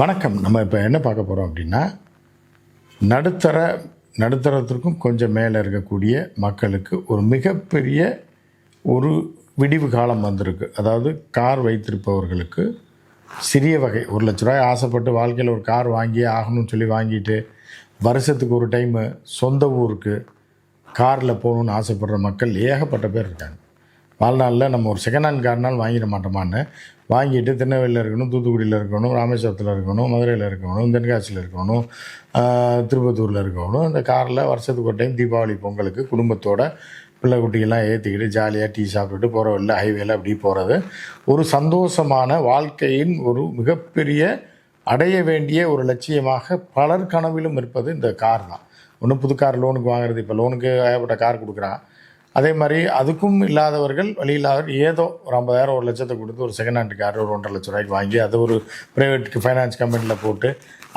வணக்கம். நம்ம இப்போ என்ன பார்க்க போகிறோம் அப்படின்னா நடுத்தர நடுத்தரத்திற்கும் கொஞ்சம் மேலே இருக்கக்கூடிய மக்களுக்கு ஒரு மிகப்பெரிய ஒரு விடிவு காலம் வந்திருக்கு. அதாவது கார் வைத்திருப்பவர்களுக்கு சிறிய வகை ஒரு லட்ச ரூபாய் ஆசைப்பட்டு வாழ்க்கையில் ஒரு கார் வாங்கியே ஆகணும்னு சொல்லி வாங்கிட்டு வருஷத்துக்கு ஒரு டைமு சொந்த ஊருக்கு காரில் போகணுன்னு ஆசைப்படுற மக்கள் ஏகப்பட்ட பேர் இருக்காங்க. வாழ்நாளில் நம்ம ஒரு செகண்ட் ஹேண்ட் கார்னால் வாங்கிட மாட்டோமான்னு. வாங்கிட்டு திருநெல்வேலியில் இருக்கணும் தூத்துக்குடியில் இருக்கணும் ராமேஸ்வரத்தில் இருக்கணும் மதுரையில் இருக்கணும் தென்காசியில் இருக்கணும் திருப்பத்தூரில் இருக்கணும். இந்த காரில் வருஷத்துக்கு ஒரு டைம் தீபாவளி பொங்கலுக்கு குடும்பத்தோட பிள்ளை குட்டியெல்லாம் ஏற்றிக்கிட்டு ஜாலியாக டீ சாப்பிட்டுட்டு போகிற வழியில் ஹைவேல அப்படி போகிறது ஒரு சந்தோஷமான வாழ்க்கையின் ஒரு மிகப்பெரிய அடைய வேண்டிய ஒரு லட்சியமாக பலர் கனவிலும் இருப்பது இந்த கார் தான். ஒன்றும் புது கார் லோனுக்கு வாங்குறது இப்போ லோனுக்கு ஏகப்பட்ட கார் கொடுக்குறான். அதே மாதிரி அதுக்கும் இல்லாதவர்கள் வழி ஏதோ ஒரு ஐம்பதாயிரம் ஒரு லட்சத்தை கொடுத்து ஒரு செகண்ட் ஹேண்ட் கார் ஒரு ஒன்றரை லட்ச ரூபாய்க்கு வாங்கி அதை ஒரு ப்ரைவேட் ஃபைனான்ஸ் கம்பெனியில் போட்டு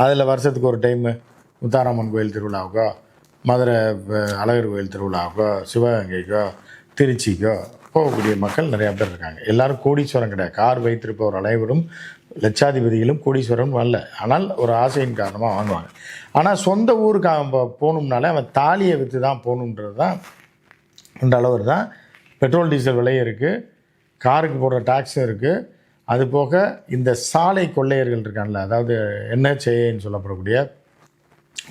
அதில் வருஷத்துக்கு ஒரு டைமு முத்தாராமன் கோயில் திருவிழாவுக்கோ மதுரை அழகர் கோயில் திருவிழாவுக்கோ சிவகங்கைக்கோ திருச்சிக்கோ போகக்கூடிய மக்கள் நிறையா பேர் இருக்காங்க. எல்லாரும் கோடீஸ்வரம் கிடையாது. கார் வைத்திருப்பவர் அனைவரும் லட்சாதிபதிகளும் கோடீஸ்வரம் வரல ஆனால் ஒரு ஆசையின் காரணமாக வாங்குவாங்க. ஆனால் சொந்த ஊருக்கு அவன் போகணும்னாலே அவன் தாலியை விற்று தான் போகணுன்றது தான் என்ற அளவு தான். பெட்ரோல் டீசல் விலையும் இருக்குது காருக்கு போடுற டேக்ஸும் இருக்குது அது போக இந்த சாலை கொள்ளையர்கள் இருக்கான்ல அதாவது என்ஹெச்ஏன்னு சொல்லப்படக்கூடிய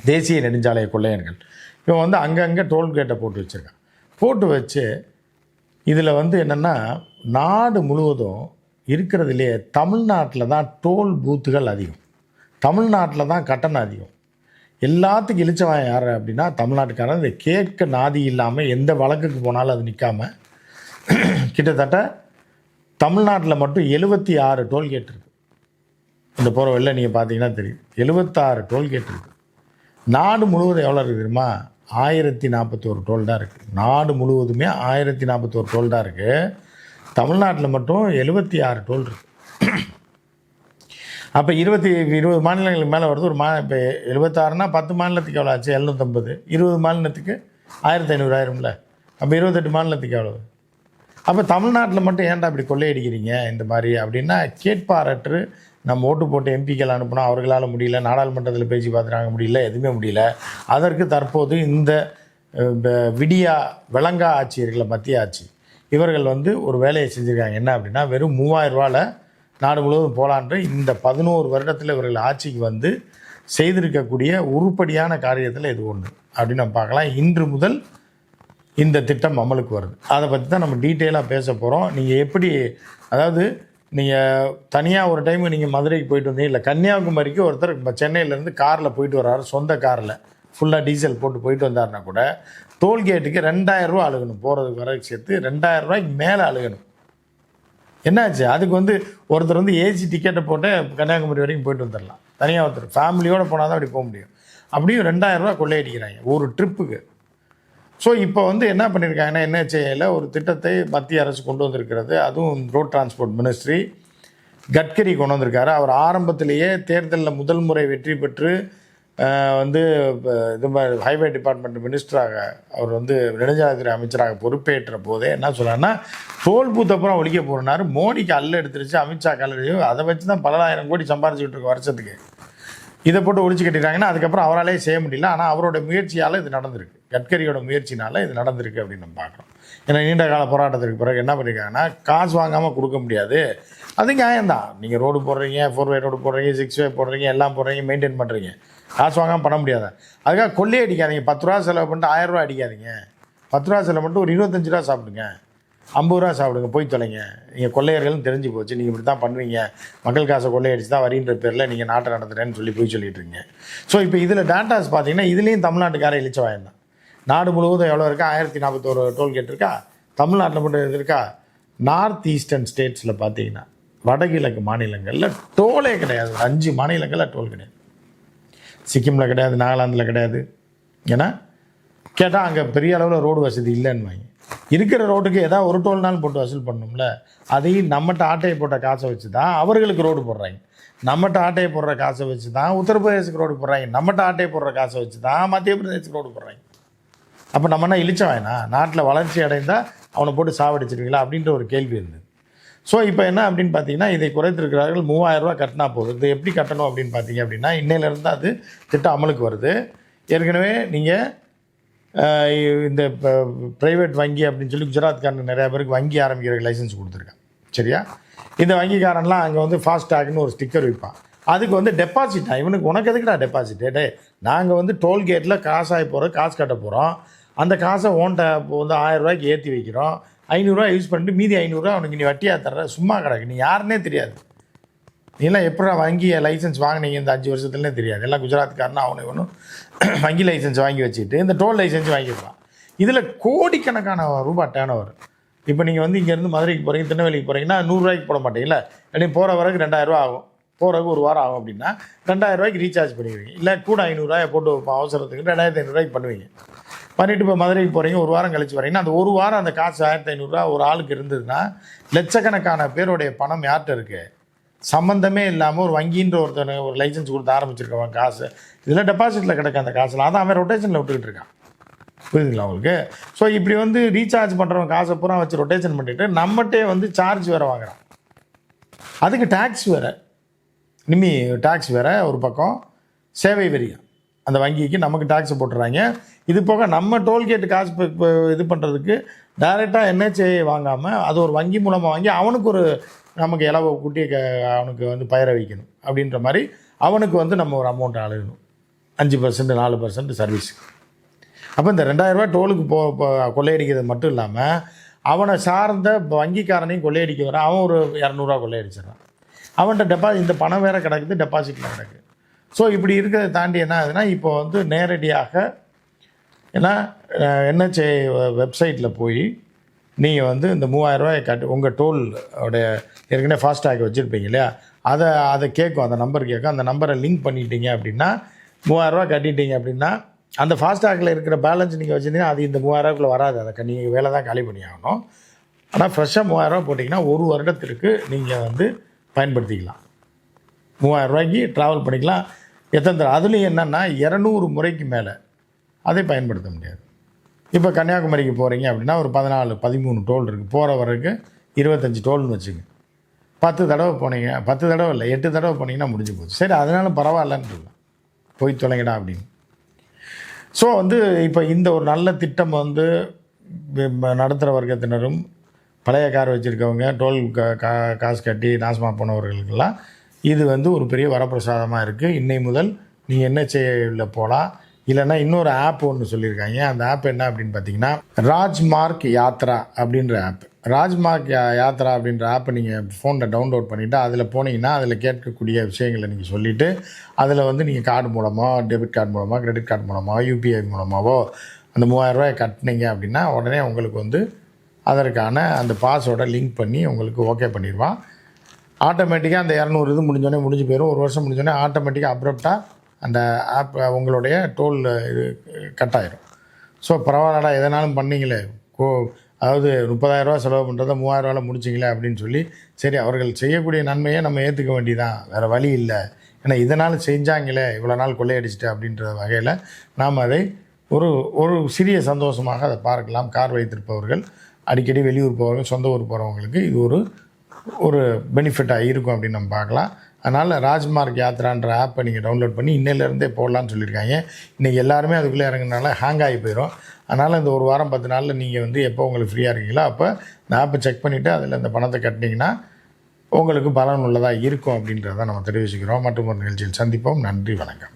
தேசிய நெடுஞ்சாலை கொள்ளையர்கள் இவன் வந்து அங்கங்கே டோல்கேட்டை போட்டு வச்சுருக்கான் போட்டு வச்சு இதில் வந்து என்னென்னா நாடு முழுவதும் இருக்கிறதுலையே தமிழ்நாட்டில் தான் டோல் பூத்துகள் அதிகம். தமிழ்நாட்டில் தான் கட்டணம் அதிகம். எல்லாத்துக்கும் இழிச்சவன் யார் அப்படின்னா தமிழ்நாட்டுக்காரன். இந்த கேட்க நாதி இல்லாமல் எந்த வழக்குக்கு போனாலும் அது நிற்காம கிட்டத்தட்ட தமிழ்நாட்டில் மட்டும் எழுபத்தி ஆறு டோல்கேட் இருக்குது இந்த போகிற வெளில நீங்கள் பார்த்தீங்கன்னா தெரியும். எழுபத்தாறு டோல்கேட் இருக்குது நாடு முழுவதும் எவ்வளோ இருக்குது தெரியுமா? ஆயிரத்தி நாற்பத்தோரு டோல் தான் இருக்குது நாடு முழுவதுமே ஆயிரத்தி நாற்பத்தோரு டோல் தான் இருக்குது தமிழ்நாட்டில் மட்டும் எழுபத்தி ஆறு டோல் இருக்குது அப்போ இருபத்தி இருபது மாநிலங்களுக்கு மேலே வருது ஒரு மா இப்போ எழுபத்தாறுனா பத்து மாநிலத்துக்கு எவ்வளோ ஆச்சு? எழுநூற்றம்பது இருபது மாநிலத்துக்கு ஆயிரத்தி ஐநூறு ஆயிரம்ல. அப்போ இருபத்தெட்டு மாநிலத்துக்கு எவ்வளோ அப்போ தமிழ்நாட்டில் மட்டும் ஏன்டா இப்படி கொள்ளையடிக்கிறீங்க இந்த மாதிரி அப்படின்னா கேட்பாரற்று நம்ம ஓட்டு போட்டு எம்பிக்கள் அனுப்பினா அவர்களால் முடியல நாடாளுமன்றத்தில் பேச்சு பார்த்துறாங்க முடியல எதுவுமே முடியல. அதற்கு தற்போது இந்த விடியா விலங்கா ஆட்சி இருக்குல்ல மத்திய ஆட்சி இவர்கள் வந்து ஒரு வேலையை செஞ்சுருக்காங்க. என்ன அப்படின்னா வெறும் மூவாயிரம் ரூபாவில் நாடு முழுவதும் போலான்று இந்த பதினோரு வருடத்தில் இவர்கள் ஆட்சிக்கு வந்து செய்திருக்கக்கூடிய உருப்படியான காரியத்தில் இது ஒன்று அப்படின்னு நம்ம பார்க்கலாம். இன்று முதல் இந்த திட்டம் அமலுக்கு வருது. அதை பற்றி தான் நம்ம டீட்டெயிலாக பேச போகிறோம் நீங்கள் எப்படி அதாவது நீங்கள் தனியாக ஒரு டைம் நீங்கள் மதுரைக்கு போயிட்டு வந்தீங்க. இல்லை கன்னியாகுமரிக்கு ஒருத்தர் இப்போ சென்னையிலேருந்து காரில் போயிட்டு வர்றாரு. சொந்த காரில். ஃபுல்லாக டீசல் போட்டு போயிட்டு வந்தாருன்னா கூட டோல்கேட்டுக்கு ரெண்டாயிரம் ரூபா அழுகணும். போகிறதுக்கு வர சேர்த்து ரெண்டாயிரம் ரூபாய்க்கு மேலே அழுகணும். என்னாச்சு? அதுக்கு வந்து ஒருத்தர் வந்து ஏசி டிக்கெட்டை போட்டு கன்னியாகுமரி வரைக்கும் போயிட்டு வந்துடலாம் தனியாக ஒருத்தர். ஃபேமிலியோடு போனால் தான் அப்படி போக முடியும். அப்படியும் ரெண்டாயிரம் ரூபா கொள்ளையடிக்கிறாங்க. ஒரு ட்ரிப்புக்கு ஸோ இப்போ வந்து என்ன பண்ணியிருக்காங்கன்னா என்ஹெச்ஏல ஒரு திட்டத்தை மத்திய அரசு கொண்டு வந்திருக்கிறது. அதுவும் ரோட் டிரான்ஸ்போர்ட் மினிஸ்ட்ரி கட்கரி கொண்டு வந்திருக்காரு. அவர் ஆரம்பத்திலேயே தேர்தலில் முதல் முறை வெற்றி பெற்று வந்து இது மாதிரி ஹைவே டிபார்ட்மெண்ட் மினிஸ்டராக அவர் வந்து நெடுஞ்சாலைத்துறை அமைச்சராக பொறுப்பேற்ற போதே என்ன சொல்கிறாருன்னா டோல் பூத் அப்புறம் ஒழிக்க போகிறனாரு மோடிக்கு அல்ல எடுத்துருச்சு அமித்ஷா கல்லடிச்சு அதை வச்சு தான் பல்லாயிரம் கோடி சம்பாரிச்சுக்கிட்டு இருக்க வருஷத்துக்கு. இதை போட்டு ஒழிச்சு கட்டிட்டாங்கன்னா அதுக்கப்புறம் அவராலே செய்ய முடியல. ஆனால் அவரோட முயற்சியால் இது நடந்திருக்கு. கட்கரியோட முயற்சினால இது நடந்திருக்கு அப்படின்னு நம்ம பார்க்குறோம். ஏன்னா நீண்ட கால போராட்டத்திற்கு பிறகு என்ன பண்ணியிருக்காங்கன்னா காசு வாங்காமல் கொடுக்க முடியாது. அது நியாயம்தான் நீங்கள் ரோடு போடுறீங்க ஃபோர் வே ரோடு போடுறீங்க சிக்ஸ் வே போடுறீங்க எல்லாம் போடுறீங்க மெயின்டைன் பண்ணுறீங்க காசு வாங்காமல் பண்ண முடியாது? அதுக்காக கொல்லையே அடிக்காதீங்க பத்து ரூபா செலவு பண்ணிட்டு ஆயிரம் ரூபா அடிக்காதீங்க. பத்து ரூபா செலவு பண்ணிட்டு ஒரு இருபத்தஞ்சு ரூபா சாப்பிடுங்க. ஐம்பது ரூபா சாப்பிடுங்க போய் தொலைங்க. நீங்கள் கொள்ளையர்கள்னு தெரிஞ்சு போச்சு நீங்கள் இப்படி தான் பண்ணுவீங்க. மக்கள் காசை கொள்ளையடிச்சு தான் வரின்ற பேரில் நீங்கள் நாட்டை நடத்துகிறேன்னு சொல்லி போய் சொல்லிட்டு இருக்கீங்க. ஸோ இப்போ இதில் டேட்டாஸ் பார்த்தீங்கன்னா இதுலேயும் தமிழ்நாட்டுக்கார இழிச்சவாயம் தான் நாடு முழுவதும் எவ்வளோ இருக்கா? ஆயிரத்தி நாற்பத்தோரு டோல்கேட் இருக்கா? தமிழ்நாட்டில் மட்டும் இது இருக்கா? நார்த் ஈஸ்டர்ன் ஸ்டேட்ஸில் பார்த்தீங்கன்னா வடகிழக்கு மாநிலங்களில் டோலே கிடையாது. ஒரு அஞ்சு மாநிலங்களில் டோல் கிடையாது. சிக்கிமில் கிடையாது நாகாலாந்தில் கிடையாது. ஏன்னா கேட்டால் அங்கே பெரிய அளவில் ரோடு வசதி இல்லைன்னு வாங்க. இருக்கிற ரோட்டுக்கு ஏதாவது ஒரு டோல்னாலும் போட்டு வசூல் பண்ணணும்ல அதையும் நம்மகிட்ட ஆட்டையை போட்ட காசை வச்சு தான் அவர்களுக்கு ரோடு போடுறாங்க. நம்மகிட்ட ஆட்டையை போடுற காசை வச்சு தான் உத்தரப்பிரதேசத்துக்கு ரோடு போடுறாங்க. நம்மகிட்ட ஆட்டையை போடுற காசை வச்சு தான் மத்திய பிரதேசத்துக்கு ரோடு போடுறாங்க. அப்போ நம்ம என்ன இழிச்ச வேணா? நாட்டில் வளர்ச்சி அடைந்தால் அவனை போட்டு சாவடிச்சிருவீங்களா அப்படின்ற ஒரு கேள்வி இருந்தது. ஸோ இப்போ என்ன அப்படின்னு பார்த்தீங்கன்னா இதை குறைத்திருக்கிறார்கள். மூவாயிரரூவா கட்டினா போதும். இது எப்படி கட்டணும் அப்படின்னு பார்த்தீங்க அப்படின்னா இன்னையிலேருந்து அது திட்டம் அமலுக்கு வருது. ஏற்கனவே நீங்கள் இந்த ப்ரைவேட் வங்கி அப்படின்னு சொல்லி குஜராத்காரன் நிறையா பேருக்கு வங்கி ஆரம்பிக்கிற லைசன்ஸ் கொடுத்துருக்கான் சரியா? இந்த வங்கிக்காரன்லாம் அங்கே வந்து ஃபாஸ்டாக்னு ஒரு ஸ்டிக்கர் விற்பான் அதுக்கு வந்து டெபாசிட்டா இவனுக்கு உனக்கு எதுக்குடா டெபாசிட் டே நாங்கள் வந்து டோல்கேட்டில் காசாகி போகிறோம் காசு கட்ட போகிறோம் அந்த காசை ஓன்ட்ட இப்போ வந்து ஆயிரம் ஏற்றி வைக்கிறோம். ஐநூறுரூவா யூஸ் பண்ணிட்டு மீதி ஐநூறுரூவா அவனுக்கு நீ வட்டியாக தர்ற? சும்மா கிடக்கு. நீ யாருன்னே தெரியாது. நீலாம் எப்படா வங்கி லைசன்ஸ் வாங்கினீங்க இந்த அஞ்சு வருஷத்துலனே தெரியாது. எல்லாம் குஜராத்காரனா அவனை ஒன்றும் வங்கி லைசன்ஸ் வாங்கி வச்சுட்டு இந்த டோல் லைசன்ஸ் வாங்கியிருப்பான் இதில் கோடிக்கணக்கான ரூபாய் டேர்ன் ஓவர் இப்போ நீங்கள் வந்து இங்கேருந்து மதுரைக்கு போகிறீங்க திருநெல்வேலிக்கு போகிறீங்கன்னா நூறுரூவாய்க்கு போட மாட்டீங்களா இல்லை போகிற வரைக்கும் ரெண்டாயிரரூவா ஆகும். போகிறதுக்கு ஒரு வாரம் ஆகும் அப்படின்னா ரெண்டாயிரம் ரூபாய்க்கு ரீசார்ஜ் பண்ணிடுவீங்க. இல்லை கூட ஐநூறுரூவாய் போட்டு வைப்போம் அவசரத்துக்கு ரெண்டாயிரத்தி ஐநூறுரூவாய்க்கு பண்ணுவீங்க. பண்ணிவிட்டு இப்போ மதுரைக்கு போகிறீங்க ஒரு வாரம் கழிச்சு வரீங்கன்னா அந்த ஒரு வாரம் அந்த காசு ஆயிரத்தி ஐநூறுரூவா ஒரு ஆளுக்கு இருந்ததுன்னா லட்சக்கணக்கான பேருடைய பணம் யார்கிட்ட இருக்குது சம்மந்தமே இல்லாமல் ஒரு வங்கின்ற ஒருத்தனை ஒரு லைசன்ஸ் கொடுத்து ஆரம்பிச்சிருக்கவன் காசு. இதில் டெபாசிட்டில் கிடக்க அந்த காசுலாம் அதான் அவன் ரொட்டேஷனில் விட்டுக்கிட்டு இருக்கான். புரியுதுங்களா உங்களுக்கு? ஸோ இப்படி வந்து ரீசார்ஜ் பண்ணுறவன் காசை பூரா வச்சு ரொட்டேஷன் பண்ணிட்டு நம்மகிட்டே வந்து சார்ஜ் வேறு வாங்குறான். அதுக்கு டேக்ஸ் வேறு. நிம்மி டேக்ஸ் வேறு ஒரு பக்கம். சேவை வரியா அந்த வங்கிக்கு நமக்கு டேக்ஸ் போட்டுறாங்க. இது போக நம்ம டோல்கேட் காசு இப்போ இது பண்ணுறதுக்கு டைரெக்டாக என்ஹெச்ஏ வாங்காமல் அது ஒரு வங்கி மூலமாக வாங்கி அவனுக்கு ஒரு நமக்கு இலவை கூட்டி க அவனுக்கு வந்து பயிர வைக்கணும் அப்படின்ற மாதிரி அவனுக்கு வந்து நம்ம ஒரு அமௌண்ட் அழுகணும். அஞ்சு பர்சன்ட் நாலு பர்சன்ட் சர்வீஸ் அப்போ இந்த ரெண்டாயிரரூபா டோலுக்கு போ கொள்ளையடிக்கிறது மட்டும் இல்லாமல் அவனை சார்ந்த வங்கிக்காரனையும் கொள்ளையடிக்க வர அவன் ஒரு இரநூறுவா கொள்ளையடிச்சிடறான். அவன்கிட்ட டெபாசிட் இந்த பணம் வேறு கிடக்குது டெபாசிட்டில் கிடக்கு. ஸோ இப்படி இருக்கிறத தாண்டி என்ன ஆகுதுன்னா இப்போ வந்து நேரடியாக ஏன்னா என்ஹெச்ஏ வெப்சைட்டில் போய் நீங்கள் வந்து இந்த மூவாயிரரூவாயை கட்டு உங்கள் டோல் உடைய ஏற்கனவே ஃபாஸ்டாக் வச்சுருப்பீங்க இல்லையா? அதை அதை கேட்கும் அந்த நம்பர் கேட்கும் அந்த நம்பரை லிங்க் பண்ணிட்டீங்க அப்படின்னா மூவாயிரரூவா கட்டிட்டீங்க அப்படின்னா அந்த ஃபாஸ்டாகில் இருக்கிற பேலன்ஸ் நீங்கள் வச்சுருந்தீங்கன்னா அது இந்த மூவாயிரரூவாக்குள்ளே வராது. அதை நீங்கள் வேலை தான் காலி பண்ணி ஆகணும். ஆனால் ஃப்ரெஷ்ஷாக மூவாயிரரூவா போட்டிங்கன்னா ஒரு வருடத்திற்கு நீங்கள் வந்து பயன்படுத்திக்கலாம். மூவாயிரம் ரூபாய்க்கு ட்ராவல் பண்ணிக்கலாம். எத்தனை அதுலேயும் என்னென்னா இரநூறு முறைக்கு மேலே அதை பயன்படுத்த முடியாது. இப்போ கன்னியாகுமரிக்கு போகிறீங்க அப்படின்னா ஒரு பதினாலு பதிமூணு டோல் இருக்குது. போகிற வரைக்கும் இருபத்தஞ்சி டோல்னு வச்சுங்க பத்து தடவை போனீங்க பத்து தடவை இல்லை எட்டு தடவை போனீங்கன்னா முடிஞ்சு போச்சு. சரி அதனால பரவாயில்லன்னு சொல்லலாம் போய் தொலைங்கடா அப்படின்னு. ஸோ வந்து இப்போ இந்த ஒரு நல்ல திட்டம் வந்து நடத்துகிற வர்க்கத்தினரும் பழைய கார் வச்சுருக்கவங்க டோல் கா கா- காசு கட்டி நாசமாக போனவர்களுக்கெல்லாம் இது வந்து ஒரு பெரிய வரப்பிரசாதமாக இருக்குது இன்னை முதல் நீங்கள் என்ன செய்யல போகலாம் இல்லைன்னா இன்னொரு ஆப் ஒன்று சொல்லியிருக்காங்க. அந்த ஆப் என்ன அப்படின்னு பார்த்தீங்கன்னா ராஜ்மார்க் யாத்ரா அப்படின்ற ஆப் ராஜ்மார்க் யாத்ரா அப்படின்ற ஆப்பை நீங்கள் ஃபோனில் டவுன்லோட் பண்ணிவிட்டு அதில் போனீங்கன்னா அதில் கேட்கக்கூடிய விஷயங்களை நீங்கள் சொல்லிவிட்டு அதில் வந்து நீங்கள் கார்டு மூலமாக டெபிட் கார்டு மூலமாக கிரெடிட் கார்டு மூலமாக யூபிஐ மூலமாகவோ அந்த மூவாயிரம் கட்டினீங்க அப்படின்னா உடனே உங்களுக்கு வந்து அதற்கான அந்த பாஸோட லிங்க் பண்ணி உங்களுக்கு ஓகே பண்ணிடுவான். ஆட்டோமேட்டிக்காக அந்த இரநூறு இது முடிஞ்சோடனே முடிஞ்சு போயிடும் ஒரு வருஷம் முடிஞ்சோடனே ஆட்டோமேட்டிக்காக அப்ரப்டாக அந்த ஆப் உங்களுடைய டோல் இது கட் ஆயிரும் ஸோ பரவாயில்லடா எதனாலும் பண்ணீங்களே. கோ அதாவது முப்பதாயிரரூவா செலவு பண்ணுறதை மூவாயிரரூவாவில் முடிச்சிங்களே அப்படின்னு சொல்லி சரி அவர்கள் செய்யக்கூடிய நன்மையை நம்ம ஏற்றுக்க வேண்டியதான் வேறு வழி இல்லை. ஏன்னா இதனால் செஞ்சாங்களே இவ்வளோ நாள் கொள்ளையடிச்சிட்டு அப்படின்ற வகையில் நாம் அதை ஒரு ஒரு சிறிய சந்தோஷமாக அதை பார்க்கலாம். கார் வைத்திருப்பவர்கள் அடிக்கடி வெளியூர் போகிறவங்க சொந்த ஊர் போகிறவங்களுக்கு இது ஒரு ஒரு பெனிஃபிட்டாக இருக்கும் அப்படின்னு நம்ம பார்க்கலாம். அதனால் ராஜ்மார்க் யாத்ரான்ற ஆப்பை நீங்கள் டவுன்லோட் பண்ணி இன்னிலேருந்தே போடலான்னு சொல்லியிருக்காங்க. இன்றைக்கி எல்லாருமே அதுக்குள்ளே இறங்குனால ஹேங் ஆகி போயிடும் அதனால் இந்த ஒரு வாரம் பத்து நாளில் நீங்கள் வந்து எப்போ உங்களுக்கு ஃப்ரீயாக இருக்கீங்களோ அப்போ இந்த ஆப்பை செக் பண்ணிவிட்டு அதில் இந்த பணத்தை கட்டினீங்கன்னா உங்களுக்கு பலன் உள்ளதாக இருக்கும் அப்படின்றத நம்ம தெரிவிச்சுக்கிறோம். மற்றும் ஒரு நிகழ்ச்சியில் சந்திப்போம். நன்றி வணக்கம்.